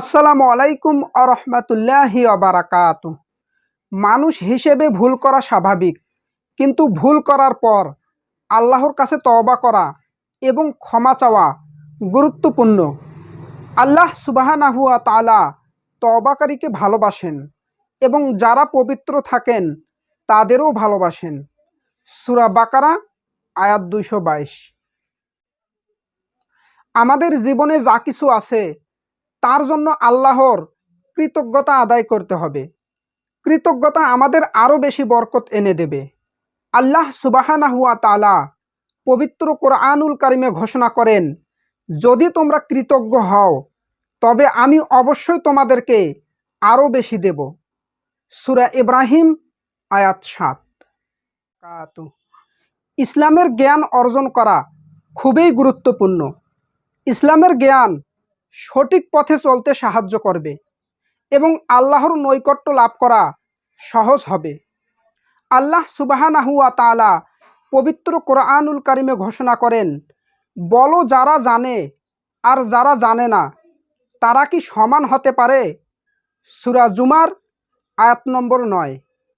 আসসালামু আলাইকুম আরহামতুল্লাহি আবারাকাত মানুষ হিসেবে ভুল করা স্বাভাবিক, কিন্তু ভুল করার পর আল্লাহর কাছে তওবা করা এবং ক্ষমা চাওয়া গুরুত্বপূর্ণ। আল্লাহ সুবাহানাহুয়া তালা তওবাকারীকে ভালোবাসেন এবং যারা পবিত্র থাকেন তাদেরও ভালোবাসেন। সুরা বাকারা, আয়াত দুইশো বাইশ। আমাদের জীবনে যা কিছু আছে তার জন্য আল্লাহর কৃতজ্ঞতা আদায় করতে হবে। কৃতজ্ঞতা আমাদের আরও বেশি বরকত এনে দেবে। আল্লাহ সুবাহানা হুয়া তালা পবিত্র কোরআনুল কারিমে ঘোষণা করেন, যদি তোমরা কৃতজ্ঞ হও, তবে আমি অবশ্যই তোমাদেরকে আরও বেশি দেব। সুরা ইব্রাহিম, আয়াত সাত। ইসলামের জ্ঞান অর্জন করা খুবই গুরুত্বপূর্ণ। ইসলামের জ্ঞান সঠিক পথে চলতে সাহায্য করবে এবং আল্লাহর নৈকট্য লাভ করা সহজ হবে। আল্লাহ সুবাহানাহুয়া তালা পবিত্র কোরআনুল কারিমে ঘোষণা করেন, বলো যারা জানে আর যারা জানে না, তারা কি সমান হতে পারে? সুরা জুমার আয়াত নম্বর নয়।